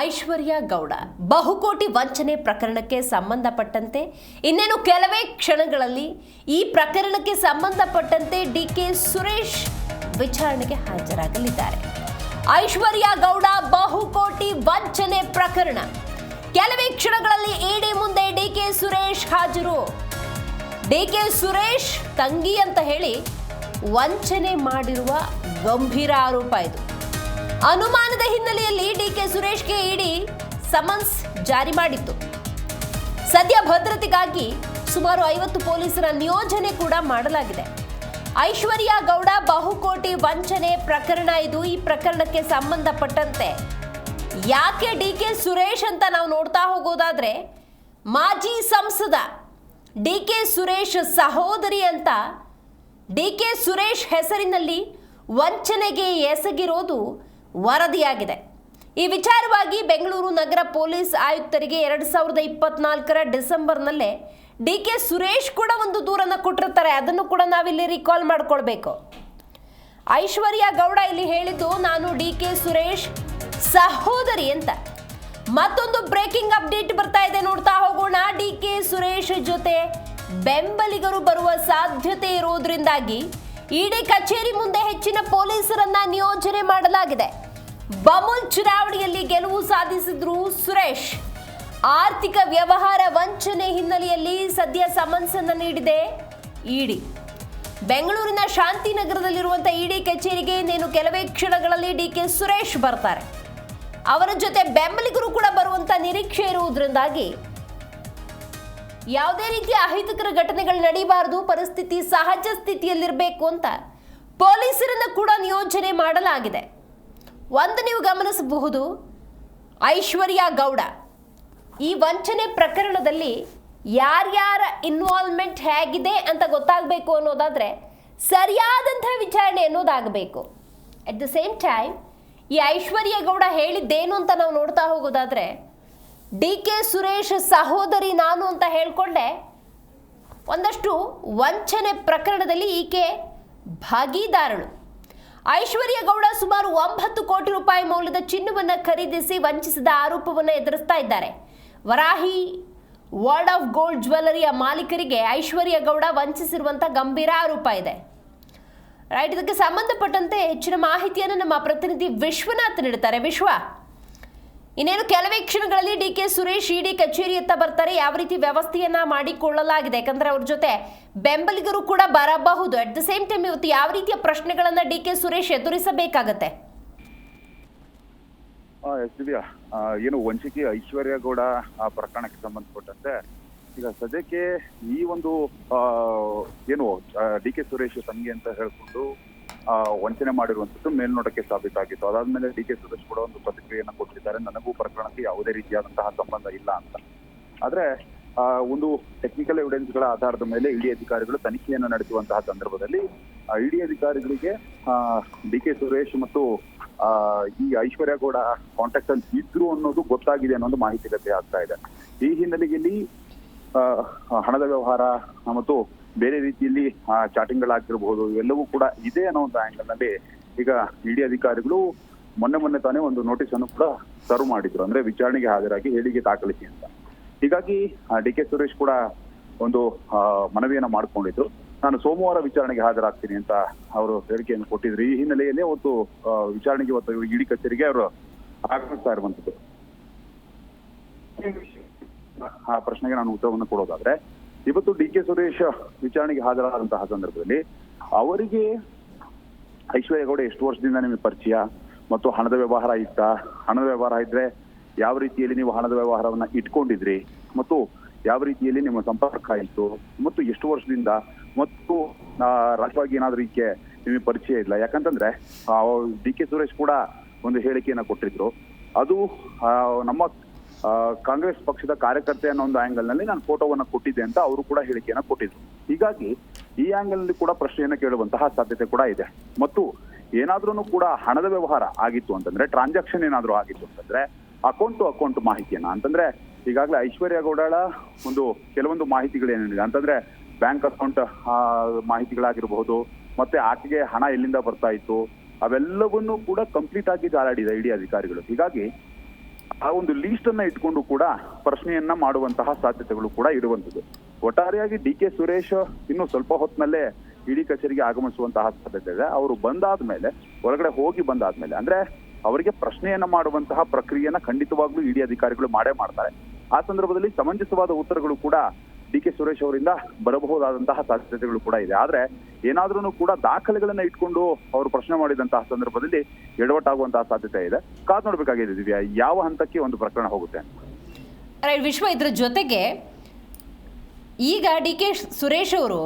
ಐಶ್ವರ್ಯ ಗೌಡ. ಬಹುಕೋಟಿ ವಂಚನೆ ಪ್ರಕರಣಕ್ಕೆ ಸಂಬಂಧಪಟ್ಟಂತೆ ಇನ್ನೇನು ಕೆಲವೇ ಕ್ಷಣಗಳಲ್ಲಿ ಈ ಪ್ರಕರಣಕ್ಕೆ ಸಂಬಂಧಪಟ್ಟಂತೆ ಡಿ ಕೆ ಸುರೇಶ್ ವಿಚಾರಣೆಗೆ ಹಾಜರಾಗಲಿದ್ದಾರೆ. ಐಶ್ವರ್ಯ ಗೌಡ ಬಹುಕೋಟಿ ವಂಚನೆ ಪ್ರಕರಣ. ಕೆಲವೇ ಕ್ಷಣಗಳಲ್ಲಿ ಇಡಿ ಮುಂದೆ ಡಿ ಕೆ ಸುರೇಶ್ ಹಾಜರು. ಡಿ ಕೆ ಸುರೇಶ್ ತಂಗಿ ಅಂತ ಹೇಳಿ ವಂಚನೆ ಮಾಡಿರುವ ಗಂಭೀರ ಆರೋಪ ಇದು. ಅನುಮಾನದ ಹಿನ್ನೆಲೆಯಲ್ಲಿ ಡಿಕೆ ಸುರೇಶ್ಗೆ ಇಡಿ ಸಮನ್ಸ್ ಜಾರಿ ಮಾಡಿತ್ತು. ಸದ್ಯ ಭದ್ರತೆಗಾಗಿ ಸುಮಾರು ಐವತ್ತು ಪೊಲೀಸರ ನಿಯೋಜನೆ ಕೂಡ ಮಾಡಲಾಗಿದೆ. ಐಶ್ವರ್ಯ ಗೌಡ ಬಹುಕೋಟಿ ವಂಚನೆ ಪ್ರಕರಣ ಇದು. ಈ ಪ್ರಕರಣಕ್ಕೆ ಸಂಬಂಧಪಟ್ಟಂತೆ ಯಾಕೆ ಡಿ ಕೆ ಸುರೇಶ್ ಅಂತ ನಾವು ನೋಡ್ತಾ ಹೋಗೋದಾದ್ರೆ, ಮಾಜಿ ಸಂಸದ ಡಿ ಕೆ ಸುರೇಶ್ ಸಹೋದರಿ ಅಂತ ಡಿ ಕೆ ಸುರೇಶ್ ಹೆಸರಿನಲ್ಲಿ ವಂಚನೆಗೆ ಎಸಗಿರೋದು ವರದಿಯಾಗಿದೆ. ಈ ವಿಚಾರವಾಗಿ ಬೆಂಗಳೂರು ನಗರ ಪೊಲೀಸ್ ಆಯುಕ್ತರಿಗೆ ಎರಡು ಸಾವಿರದ ಇಪ್ಪತ್ನಾಲ್ಕರ ಡಿಸೆಂಬರ್ನಲ್ಲೇ ಡಿ ಕೆ ಸುರೇಶ್ ಕೂಡ ಒಂದು ದೂರನ್ನು ಕೊಟ್ಟಿರ್ತಾರೆ. ಅದನ್ನು ಕೂಡ ನಾವಿಲ್ಲಿ ರಿಕಾಲ್ ಮಾಡಿಕೊಳ್ಬೇಕು. ಐಶ್ವರ್ಯ ಗೌಡ ಇಲ್ಲಿ ಹೇಳಿದ್ದು, ನಾನು ಡಿ ಕೆ ಸುರೇಶ್ ಸಹೋದರಿ ಅಂತ. ಮತ್ತೊಂದು ಬ್ರೇಕಿಂಗ್ ಅಪ್ಡೇಟ್ ಬರ್ತಾ ಇದೆ. ನೋಡ್ತಾ ಹೋಗೋಣ. ಡಿ ಕೆ ಸುರೇಶ್ ಜೊತೆ ಬೆಂಬಲಿಗರು ಬರುವ ಸಾಧ್ಯತೆ ಇರುವುದರಿಂದಾಗಿ ಇಡೀ ಕಚೇರಿ ಮುಂದೆ ಹೆಚ್ಚಿನ ಪೊಲೀಸರನ್ನ ನಿಯೋಜನೆ ಮಾಡಲಾಗಿದೆ. ಬಮುಲ್ ಚುನಾವಣೆಯಲ್ಲಿ ಗೆಲುವು ಸಾಧಿಸಿದ್ರು ಸುರೇಶ್. ಆರ್ಥಿಕ ವ್ಯವಹಾರ ವಂಚನೆ ಹಿನ್ನೆಲೆಯಲ್ಲಿ ಸದ್ಯ ಸಮನ್ಸ್ ಅನ್ನು ನೀಡಿದೆ ಇಡಿ. ಬೆಂಗಳೂರಿನ ಶಾಂತಿನಗರದಲ್ಲಿರುವಂತಹ ಇಡಿ ಕಚೇರಿಗೆ ಇನ್ನೇನು ಕೆಲವೇ ಕ್ಷಣಗಳಲ್ಲಿ ಡಿ ಕೆ ಸುರೇಶ್ ಬರ್ತಾರೆ. ಅವರ ಜೊತೆ ಬೆಂಬಲಿಗರು ಕೂಡ ಬರುವಂತ ನಿರೀಕ್ಷೆ ಇರುವುದರಿಂದಾಗಿ ಯಾವುದೇ ರೀತಿಯ ಅಹಿತಕರ ಘಟನೆಗಳು ನಡೀಬಾರದು, ಪರಿಸ್ಥಿತಿ ಸಹಜ ಸ್ಥಿತಿಯಲ್ಲಿರಬೇಕು ಅಂತ ಪೊಲೀಸರನ್ನು ಕೂಡ ನಿಯೋಜನೆ ಮಾಡಲಾಗಿದೆ. ಒಂದು ನೀವು ಗಮನಿಸಬಹುದು, ಐಶ್ವರ್ಯ ಗೌಡ. ಈ ವಂಚನೆ ಪ್ರಕರಣದಲ್ಲಿ ಯಾರ್ಯಾರ ಇನ್ವಾಲ್ವ್ಮೆಂಟ್ ಹೇಗಿದೆ ಅಂತ ಗೊತ್ತಾಗಬೇಕು ಅನ್ನೋದಾದರೆ ಸರಿಯಾದಂಥ ವಿಚಾರಣೆ ಅನ್ನೋದಾಗಬೇಕು. ಅಟ್ ದ ಸೇಮ್ ಟೈಮ್ ಈ ಐಶ್ವರ್ಯ ಗೌಡ ಹೇಳಿದ್ದೇನು ಅಂತ ನಾವು ನೋಡ್ತಾ ಹೋಗೋದಾದರೆ ಡಿ ಕೆ ಸುರೇಶ್ ಸಹೋದರಿ ನಾನು ಅಂತ ಹೇಳಿಕೊಂಡೆ, ಒಂದಷ್ಟು ವಂಚನೆ ಪ್ರಕರಣದಲ್ಲಿ ಈಕೆ ಭಾಗೀದಾರಳು. ಐಶ್ವರ್ಯ ಗೌಡ ಸುಮಾರು ಒಂಬತ್ತು ಕೋಟಿ ರೂಪಾಯಿ ಮೌಲ್ಯದ ಚಿನ್ನವನ್ನು ಖರೀದಿಸಿ ವಂಚಿಸಿದ ಆರೋಪವನ್ನು ಎದುರಿಸ್ತಾ ಇದ್ದಾರೆ. ವರಾಹಿ ವರ್ಲ್ಡ್ ಆಫ್ ಗೋಲ್ಡ್ ಜ್ಯುವೆಲರಿಯ ಮಾಲೀಕರಿಗೆ ಐಶ್ವರ್ಯ ಗೌಡ ವಂಚಿಸಿರುವಂಥ ಗಂಭೀರ ಆರೋಪ ಇದೆ. ರೈಟ್, ಇದಕ್ಕೆ ಸಂಬಂಧಪಟ್ಟಂತೆ ಹೆಚ್ಚಿನ ಮಾಹಿತಿಯನ್ನು ನಮ್ಮ ಪ್ರತಿನಿಧಿ ವಿಶ್ವನಾಥ್ ನೀಡುತ್ತಾರೆ. ವಿಶ್ವ ಇನ್ನೇನು ಕೆಲವೇ ಕ್ಷಣಗಳಲ್ಲಿ ಡಿ ಕೆ ಸುರೇಶ್ ಇಡಿ ಕಚೇರಿಯತ್ತ ಬರ್ತಾರೆ. ಯಾವ ರೀತಿ ವ್ಯವಸ್ಥೆಯನ್ನ ಮಾಡಿಕೊಳ್ಳಲಾಗಿದೆ? ಯಾಕಂದ್ರೆ ಅವ್ರ ಜೊತೆ ಬೆಂಬಲಿಗರು ಕೂಡ ಬರಬಹುದು. ಅಟ್ ದ ಸೇಮ್ ಟೈಮ್ ಇವತ್ತು ಯಾವ ರೀತಿಯ ಪ್ರಶ್ನೆಗಳನ್ನ ಡಿ ಕೆ ಸುರೇಶ್ ಎದುರಿಸಬೇಕಾಗತ್ತೆ? ಏನು ವಂಶಿಕಿ ಆ, ಪ್ರಕರಣಕ್ಕೆ ಸಂಬಂಧಪಟ್ಟಂತೆ ಈಗ ಸದ್ಯಕ್ಕೆ ಈ ಒಂದು ಏನು ಡಿ ಕೆ ಸುರೇಶ್ ತಂಗಿ ಅಂತ ಹೇಳ್ಕೊಂಡು ವಂಚನೆ ಮಾಡಿರುವಂತದ್ದು ಮೇಲ್ನೋಟಕ್ಕೆ ಸಾಬೀತಾಗಿತ್ತು. ಅದಾದ್ಮೇಲೆ ಡಿ ಕೆ ಸುರೇಶ್ ಕೂಡ ಒಂದು ಪ್ರತಿಕ್ರಿಯೆಯನ್ನು ಕೊಟ್ಟಿದ್ದಾರೆ. ನನಗೂ ಪ್ರಕರಣಕ್ಕೆ ಯಾವುದೇ ರೀತಿಯಾದಂತಹ ಸಂಬಂಧ ಇಲ್ಲ ಅಂತ. ಆದ್ರೆ ಒಂದು ಟೆಕ್ನಿಕಲ್ ಎವಿಡೆನ್ಸ್ಗಳ ಆಧಾರದ ಮೇಲೆ ಇಡಿ ಅಧಿಕಾರಿಗಳು ತನಿಖೆಯನ್ನು ನಡೆಸುವಂತಹ ಸಂದರ್ಭದಲ್ಲಿ ಇಡಿ ಅಧಿಕಾರಿಗಳಿಗೆ ಡಿ ಕೆ ಸುರೇಶ್ ಮತ್ತು ಈ ಐಶ್ವರ್ಯ ಗೌಡ ಕಾಂಟ್ಯಾಕ್ಟ್ ಅಲ್ಲಿ ಇದ್ರು ಅನ್ನೋದು ಗೊತ್ತಾಗಿದೆ ಅನ್ನೋದು ಮಾಹಿತಿ ಲಭ್ಯ ಆಗ್ತಾ ಇದೆ. ಈ ಹಿನ್ನೆಲೆಯಲ್ಲಿ ಹಣದ ವ್ಯವಹಾರ ಮತ್ತು ಬೇರೆ ರೀತಿಯಲ್ಲಿ ಚಾಟಿಂಗ್ಗಳಾಗಿರಬಹುದು ಇವೆಲ್ಲವೂ ಕೂಡ ಇದೆ ಅನ್ನೋ ಒಂದು ಆಂಗಲ್ನಲ್ಲಿ ಈಗ ಇಡಿ ಅಧಿಕಾರಿಗಳು ಮೊನ್ನೆ ಮೊನ್ನೆ ತಾನೇ ಒಂದು ನೋಟಿಸ್ ಅನ್ನು ಕೂಡ ಸರ್ವ್ ಮಾಡಿದ್ರು. ಅಂದ್ರೆ ವಿಚಾರಣೆಗೆ ಹಾಜರಾಗಿ ಹೇಳಿಕೆ ದಾಖಲಿಸಿ ಅಂತ. ಹೀಗಾಗಿ ಡಿ ಕೆ ಸುರೇಶ್ ಕೂಡ ಒಂದು ಮನವಿಯನ್ನ ಮಾಡಿಕೊಂಡಿದ್ರು. ನಾನು ಸೋಮವಾರ ವಿಚಾರಣೆಗೆ ಹಾಜರಾಗ್ತೀನಿ ಅಂತ ಅವರು ಹೇಳಿಕೆಯನ್ನು ಕೊಟ್ಟಿದ್ರು. ಈ ಹಿನ್ನೆಲೆಯಲ್ಲಿ ಒಂದು ವಿಚಾರಣೆಗೆ ಇವತ್ತು ಇಡಿ ಕಚೇರಿಗೆ ಅವರು ಆಗಮಿಸ್ತಾ ಇರುವಂತದ್ದು ಆ ಪ್ರಶ್ನೆಗೆ ನಾನು ಉತ್ತರವನ್ನು ಕೊಡೋದಾದ್ರೆ ಇವತ್ತು ಡಿ ಕೆ ಸುರೇಶ್ ವಿಚಾರಣೆಗೆ ಹಾಜರಾದಂತಹ ಸಂದರ್ಭದಲ್ಲಿ ಅವರಿಗೆ ಐಶ್ವರ್ಯ ಗೌಡ ಎಷ್ಟು ವರ್ಷದಿಂದ ನಿಮಗೆ ಪರಿಚಯ ಮತ್ತು ಹಣದ ವ್ಯವಹಾರ ಇತ್ತ? ಹಣದ ವ್ಯವಹಾರ ಇದ್ರೆ ಯಾವ ರೀತಿಯಲ್ಲಿ ನೀವು ಹಣದ ವ್ಯವಹಾರವನ್ನ ಇಟ್ಕೊಂಡಿದ್ರಿ? ಮತ್ತು ಯಾವ ರೀತಿಯಲ್ಲಿ ನಿಮ್ಮ ಸಂಪರ್ಕ ಇತ್ತು ಮತ್ತು ಎಷ್ಟು ವರ್ಷದಿಂದ ಮತ್ತು ರಾಜವಾಗಿ ಏನಾದ್ರೂ ಈಕೆ ನಿಮಗೆ ಪರಿಚಯ ಇಲ್ಲ? ಯಾಕಂತಂದ್ರೆ ಡಿ ಕೆ ಸುರೇಶ್ ಕೂಡ ಒಂದು ಹೇಳಿಕೆಯನ್ನ ಕೊಟ್ಟಿದ್ರು. ಅದು ನಮ್ಮ ಕಾಂಗ್ರೆಸ್ ಪಕ್ಷದ ಕಾರ್ಯಕರ್ತೆ ಅನ್ನೋ ಒಂದು ಆಂಗಲ್ನಲ್ಲಿ ನಾನು ಫೋಟೋವನ್ನ ಕೊಟ್ಟಿದ್ದೆ ಅಂತ ಅವರು ಕೂಡ ಹೇಳಿಕೆಯನ್ನ ಕೊಟ್ಟಿದ್ರು. ಹೀಗಾಗಿ ಈ ಆಂಗಲ್ನಲ್ಲಿ ಕೂಡ ಪ್ರಶ್ನೆಯನ್ನ ಕೇಳುವಂತಹ ಸಾಧ್ಯತೆ ಕೂಡ ಇದೆ. ಮತ್ತು ಏನಾದ್ರೂ ಕೂಡ ಹಣದ ವ್ಯವಹಾರ ಆಗಿತ್ತು ಅಂತಂದ್ರೆ ಟ್ರಾನ್ಸಾಕ್ಷನ್ ಏನಾದ್ರೂ ಆಗಿತ್ತು ಅಂತಂದ್ರೆ ಅಕೌಂಟ್ ಟು ಅಕೌಂಟ್ ಮಾಹಿತಿಯನ್ನ, ಅಂತಂದ್ರೆ ಈಗಾಗಲೇ ಐಶ್ವರ್ಯ ಗೌಡಾಳ ಒಂದು ಕೆಲವೊಂದು ಮಾಹಿತಿಗಳೇನಿದೆ ಅಂತಂದ್ರೆ ಬ್ಯಾಂಕ್ ಅಕೌಂಟ್ ಮಾಹಿತಿಗಳಾಗಿರಬಹುದು, ಮತ್ತೆ ಆಕೆಗೆ ಹಣ ಎಲ್ಲಿಂದ ಬರ್ತಾ ಇತ್ತು, ಅವೆಲ್ಲವನ್ನೂ ಕೂಡ ಕಂಪ್ಲೀಟ್ ಆಗಿ ಜಾಲಾಡಿದೆ ಇಡಿ ಅಧಿಕಾರಿಗಳು. ಹೀಗಾಗಿ ಆ ಒಂದು ಲೀಸ್ಟ್ ಅನ್ನ ಇಟ್ಕೊಂಡು ಕೂಡ ಪ್ರಶ್ನೆಯನ್ನ ಮಾಡುವಂತಹ ಸಾಧ್ಯತೆಗಳು ಕೂಡ ಇರುವಂತದ್ದು ಒಟ್ಟಾರೆಯಾಗಿ ಡಿ ಕೆ ಸುರೇಶ್ ಇನ್ನು ಸ್ವಲ್ಪ ಹೊತ್ತಿನಲ್ಲೇ ಇಡಿ ಕಚೇರಿಗೆ ಆಗಮಿಸುವಂತಹ ಸಾಧ್ಯತೆ ಇದೆ. ಅವರು ಬಂದಾದ್ಮೇಲೆ ಹೊರಗಡೆ ಹೋಗಿ ಬಂದಾದ್ಮೇಲೆ, ಅಂದ್ರೆ ಅವರಿಗೆ ಪ್ರಶ್ನೆಯನ್ನ ಮಾಡುವಂತಹ ಪ್ರಕ್ರಿಯೆಯನ್ನ ಖಂಡಿತವಾಗ್ಲೂ ಇಡಿ ಅಧಿಕಾರಿಗಳು ಮಾಡೇ ಮಾಡ್ತಾರೆ. ಆ ಸಂದರ್ಭದಲ್ಲಿ ಸಮಂಜಸವಾದ ಉತ್ತರಗಳು ಕೂಡ ಡಿ ಕೆ ಸುರೇಶ್ ಅವರಿಂದ ಬರಬಹುದಾದಂತಹ ಸಾಧ್ಯತೆಗಳು ಕೂಡ ಇದೆ. ಆದ್ರೆ ಏನಾದ್ರೂ ಕೂಡ ದಾಖಲೆಗಳನ್ನ ಇಟ್ಕೊಂಡು ಅವರು ಪ್ರಶ್ನೆ ಮಾಡಿದಂತಹ ಸಂದರ್ಭದಲ್ಲಿ ಎಡವಟ್ಟಾಗುವಂತಹ ಸಾಧ್ಯತೆ ಇದೆ. ಕಾದ್ ನೋಡ್ಬೇಕಾಗಿದೆ ದಿವ್ಯಾ, ಯಾವ ಹಂತಕ್ಕೆ ಒಂದು ಪ್ರಕರಣ ಹೋಗುತ್ತೆ ವಿಶ್ವ ಇದ್ರ ಜೊತೆಗೆ ಈಗ ಡಿ ಕೆ ಸುರೇಶ್ ಅವರು,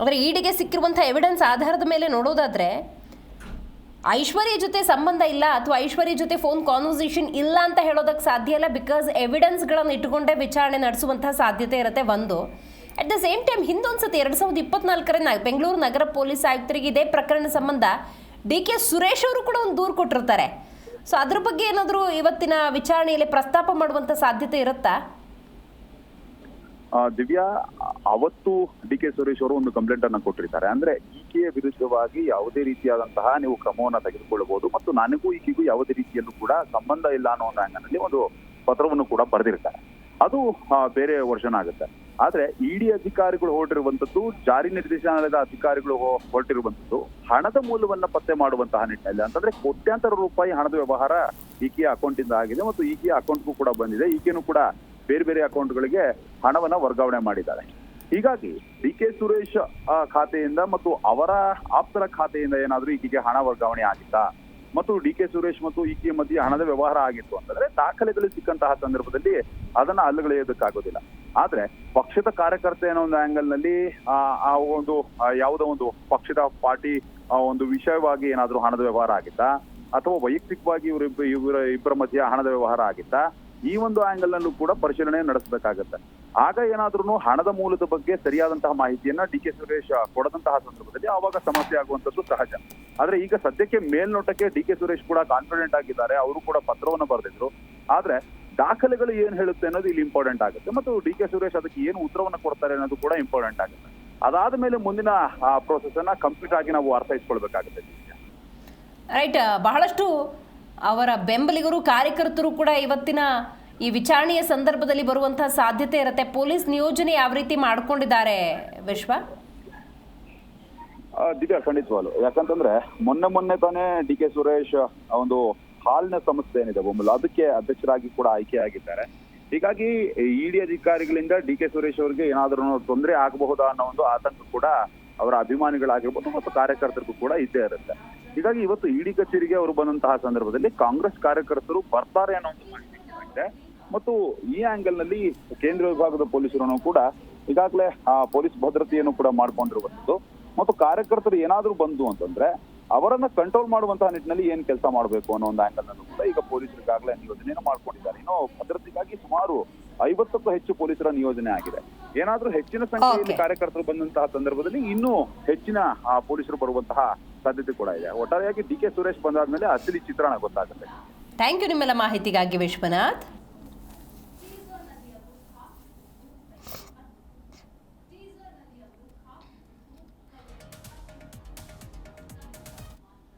ಅಂದರೆ ಈಡಿಗೆ ಸಿಕ್ಕಿರುವಂಥ ಎವಿಡೆನ್ಸ್ ಆಧಾರದ ಮೇಲೆ ನೋಡೋದಾದ್ರೆ ಐಶ್ವರ್ಯ ಜೊತೆ ಸಂಬಂಧ ಇಲ್ಲ ಅಥವಾ ಐಶ್ವರ್ಯ ಜೊತೆ ಫೋನ್ ಕಾನ್ವರ್ಸೇಷನ್ ಇಲ್ಲ ಅಂತ ಹೇಳೋದಕ್ಕೆ ಸಾಧ್ಯ ಇಲ್ಲ ಬಿಕಾಸ್ ಎವಿಡೆನ್ಸ್ಗಳನ್ನು ಇಟ್ಟುಕೊಂಡೇ ವಿಚಾರಣೆ ನಡೆಸುವಂತಹ ಸಾಧ್ಯತೆ ಇರುತ್ತೆ ಒಂದು. ಅಟ್ ದ ಸೇಮ್ ಟೈಮ್ ಹಿಂದೊಂದ್ಸತಿ ಎರಡು ಸಾವಿರದ ಇಪ್ಪತ್ನಾಲ್ಕರ ಬೆಂಗಳೂರು ನಗರ ಪೊಲೀಸ್ ಆಯುಕ್ತರಿಗೆ ಇದೇ ಪ್ರಕರಣ ಸಂಬಂಧ ಡಿ ಕೆ ಸುರೇಶ್ ಅವರು ಕೂಡ ಒಂದು ದೂರು ಕೊಟ್ಟಿರ್ತಾರೆ. ಸೊ ಅದ್ರ ಬಗ್ಗೆ ಏನಾದರೂ ಇವತ್ತಿನ ವಿಚಾರಣೆಯಲ್ಲಿ ಪ್ರಸ್ತಾಪ ಮಾಡುವಂಥ ಸಾಧ್ಯತೆ ಇರುತ್ತಾ? ದಿವ್ಯಾ, ಅವತ್ತು ಡಿ ಕೆ ಸುರೇಶ್ ಅವರು ಒಂದು ಕಂಪ್ಲೇಂಟ್ ಅನ್ನ ಕೊಟ್ಟಿರ್ತಾರೆ. ಅಂದ್ರೆ ಈಕೆಯ ವಿರುದ್ಧವಾಗಿ ಯಾವುದೇ ರೀತಿಯಾದಂತಹ ನೀವು ಕ್ರಮವನ್ನ ತೆಗೆದುಕೊಳ್ಳಬಹುದು ಮತ್ತು ನನಗೂ ಈಕೆಗೂ ಯಾವುದೇ ರೀತಿಯಲ್ಲೂ ಕೂಡ ಸಂಬಂಧ ಇಲ್ಲ ಅನ್ನೋ ಒಂದು ಅಂಗನಲ್ಲಿ ಒಂದು ಪತ್ರವನ್ನು ಕೂಡ ಬರೆದಿರ್ತಾರೆ. ಅದು ಬೇರೆ ವರ್ಷನ್ ಆಗುತ್ತೆ. ಆದ್ರೆ ಇಡಿ ಅಧಿಕಾರಿಗಳು ಹೊರಟಿರುವಂತದ್ದು ಜಾರಿ ನಿರ್ದೇಶನಾಲಯದ ಅಧಿಕಾರಿಗಳು ಹೊರಟಿರುವಂತದ್ದು ಹಣದ ಮೂಲವನ್ನ ಪತ್ತೆ ಮಾಡುವಂತಹ ನಿಟ್ಟಿನಲ್ಲಿ. ಅಂತಂದ್ರೆ ಕೋಟ್ಯಾಂತರ ರೂಪಾಯಿ ಹಣದ ವ್ಯವಹಾರ ಈಕೆಯ ಅಕೌಂಟ್ ಇಂದ ಆಗಿದೆ ಮತ್ತು ಈಕೆಯ ಅಕೌಂಟ್ಗೂ ಕೂಡ ಬಂದಿದೆ. ಈಕೆನೂ ಕೂಡ ಬೇರೆ ಬೇರೆ ಅಕೌಂಟ್ಗಳಿಗೆ ಹಣವನ್ನ ವರ್ಗಾವಣೆ ಮಾಡಿದ್ದಾರೆ. ಹೀಗಾಗಿ ಡಿ ಕೆ ಸುರೇಶ್ ಖಾತೆಯಿಂದ ಮತ್ತು ಅವರ ಆಪ್ತರ ಖಾತೆಯಿಂದ ಏನಾದರೂ ಈಕೆಗೆ ಹಣ ವರ್ಗಾವಣೆ ಆಗಿತ್ತಾ? ಮತ್ತು ಡಿ ಕೆ ಸುರೇಶ್ ಮತ್ತು ಈಕೆಯ ಮಧ್ಯೆ ಹಣದ ವ್ಯವಹಾರ ಆಗಿತ್ತು ಅಂತಂದ್ರೆ ದಾಖಲೆಗಳು ಸಿಕ್ಕಂತಹ ಸಂದರ್ಭದಲ್ಲಿ ಅದನ್ನ ಅಲ್ಲಗಳೆಯೋದಕ್ಕಾಗೋದಿಲ್ಲ. ಆದ್ರೆ ಪಕ್ಷದ ಕಾರ್ಯಕರ್ತೆ ಅನ್ನೋ ಒಂದು ಆಂಗಲ್ನಲ್ಲಿ ಆ ಒಂದು ಯಾವುದೋ ಒಂದು ಪಕ್ಷದ ಪಾರ್ಟಿ ಒಂದು ವಿಷಯವಾಗಿ ಏನಾದರೂ ಹಣದ ವ್ಯವಹಾರ ಆಗಿತ್ತಾ? ಅಥವಾ ವೈಯಕ್ತಿಕವಾಗಿ ಇವರ ಇವರ ಇಬ್ಬರ ಮಧ್ಯೆ ಹಣದ ವ್ಯವಹಾರ ಆಗಿತ್ತಾ? ಈ ಒಂದು ಆಂಗಲ್ ನಲ್ಲೂ ಕೂಡ ಪರಿಶೀಲನೆ ನಡೆಸಬೇಕಾಗತ್ತೆ. ಆಗ ಏನಾದ್ರೂ ಹಣದ ಮೂಲದ ಬಗ್ಗೆ ಸರಿಯಾದಂತಹ ಮಾಹಿತಿಯನ್ನ ಡಿ ಕೆ ಸುರೇಶ್ ಕೊಡದಂತಹ ಸಂದರ್ಭದಲ್ಲಿ ಆವಾಗ ಸಮಸ್ಯೆ ಆಗುವಂತದ್ದು ಸಹಜ. ಆದ್ರೆ ಈಗ ಸದ್ಯಕ್ಕೆ ಮೇಲ್ನೋಟಕ್ಕೆ ಡಿ ಕೆ ಸುರೇಶ್ ಕೂಡ ಕಾನ್ಫಿಡೆಂಟ್ ಆಗಿದ್ದಾರೆ, ಅವರು ಕೂಡ ಪತ್ರವನ್ನು ಬರೆದಿದ್ರು. ಆದ್ರೆ ದಾಖಲೆಗಳು ಏನ್ ಹೇಳುತ್ತೆ ಅನ್ನೋದು ಇಲ್ಲಿ ಇಂಪಾರ್ಟೆಂಟ್ ಆಗುತ್ತೆ. ಮತ್ತು ಡಿ ಕೆ ಸುರೇಶ್ ಅದಕ್ಕೆ ಏನು ಉತ್ತರವನ್ನು ಕೊಡ್ತಾರೆ ಅನ್ನೋದು ಕೂಡ ಇಂಪಾರ್ಟೆಂಟ್ ಆಗುತ್ತೆ. ಅದಾದ ಮೇಲೆ ಮುಂದಿನ ಪ್ರೋಸೆಸ್ ಅನ್ನ ಕಂಪ್ಲೀಟ್ ಆಗಿ ನಾವು ಅರ್ಥೈಸ್ಕೊಳ್ಬೇಕಾಗುತ್ತೆ. ರೈಟ್ ಬಹಳಷ್ಟು ಅವರ ಬೆಂಬಲಿಗರು, ಕಾರ್ಯಕರ್ತರು ಕೂಡ ಇವತ್ತಿನ ಈ ವಿಚಾರಣೆಯ ಸಂದರ್ಭದಲ್ಲಿ ಬರುವಂತಹ ಸಾಧ್ಯತೆ ಇರುತ್ತೆ. ಪೊಲೀಸ್ ನಿಯೋಜನೆ ಯಾವ ರೀತಿ ಮಾಡ್ಕೊಂಡಿದ್ದಾರೆ ವಿಶ್ವ? ದಿವ್ಯಾ, ಖಂಡಿತವಾಗ್ಲು. ಯಾಕಂತಂದ್ರೆ ಮೊನ್ನೆ ಮೊನ್ನೆ ತಾನೇ ಡಿ ಕೆ ಸುರೇಶ್ ಒಂದು ಹಾಲಿನ ಸಂಸ್ಥೆ ಏನಿದೆ ಬೊಮ್ಮಲ್ ಅದಕ್ಕೆ ಅಧ್ಯಕ್ಷರಾಗಿ ಕೂಡ ಆಯ್ಕೆ ಆಗಿದ್ದಾರೆ. ಹೀಗಾಗಿ ಇಡಿ ಅಧಿಕಾರಿಗಳಿಂದ ಡಿ ಕೆ ಸುರೇಶ್ ಅವರಿಗೆ ಏನಾದ್ರೂ ತೊಂದರೆ ಆಗಬಹುದಾ ಅನ್ನೋ ಒಂದು ಆತಂಕ ಕೂಡ ಅವರ ಅಭಿಮಾನಿಗಳಾಗಿರ್ಬೋದು ಮತ್ತು ಕಾರ್ಯಕರ್ತರಿಗೂ ಕೂಡ ಇದ್ದೇ ಇರುತ್ತೆ. ಹೀಗಾಗಿ ಇವತ್ತು ಇಡಿ ಕಚೇರಿಗೆ ಅವರು ಬಂದಂತಹ ಸಂದರ್ಭದಲ್ಲಿ ಕಾಂಗ್ರೆಸ್ ಕಾರ್ಯಕರ್ತರು ಬರ್ತಾರೆ ಅನ್ನೋ ಒಂದು ಮಾಹಿತಿ ಇದೆ ಮತ್ತು ಈ ಆಂಗಲ್ನಲ್ಲಿ ಕೇಂದ್ರ ವಿಭಾಗದ ಪೊಲೀಸರನ್ನು ಕೂಡ ಈಗಾಗಲೇ, ಆ, ಪೊಲೀಸ್ ಭದ್ರತೆಯನ್ನು ಕೂಡ ಮಾಡ್ಕೊಂಡಿರುವಂತದ್ದು ಮತ್ತು ಕಾರ್ಯಕರ್ತರು ಏನಾದ್ರೂ ಬಂದು ಅಂತಂದ್ರೆ ಅವರನ್ನ ಕಂಟ್ರೋಲ್ ಮಾಡುವಂತಹ ನಿಟ್ಟಿನಲ್ಲಿ ಏನ್ ಕೆಲಸ ಮಾಡಬೇಕು ಅನ್ನೋ ಒಂದು ಆಂಗಲ್ ನಲ್ಲೂ ಕೂಡ ಈಗ ಪೊಲೀಸರು ಈಗಾಗಲೇ ನಿಯೋಜನೆಯನ್ನು ಮಾಡ್ಕೊಂಡಿದ್ದಾರೆ. ಇನ್ನು ಭದ್ರತೆಗಾಗಿ ಸುಮಾರು ಐವತ್ತಕ್ಕೂ ಹೆಚ್ಚು ಪೊಲೀಸರ ನಿಯೋಜನೆ ಆಗಿದೆ. ಏನಾದ್ರೂ ಹೆಚ್ಚಿನ ಸಂಖ್ಯೆಯಲ್ಲಿ. ಕಾರ್ಯಕರ್ತರು ಬಂದಂತಹ ಸಂದರ್ಭದಲ್ಲಿ ಇನ್ನೂ ಹೆಚ್ಚಿನ ಆ, ಪೊಲೀಸರು ಬರುವಂತಹ ಸಾಧ್ಯತೆ ಕೂಡ ಇದೆ. ಒಟ್ಟಾರೆಯಾಗಿ ಡಿ ಕೆ ಸುರೇಶ್ ಬಂದಾದ್ಮೇಲೆ ಅಸಲಿ ಚಿತ್ರಣ ಗೊತ್ತಾಗುತ್ತೆ. ಥ್ಯಾಂಕ್ ಯು ನಿಮ್ಮೆಲ್ಲ ಮಾಹಿತಿಗಾಗಿ ವಿಶ್ವನಾಥ್.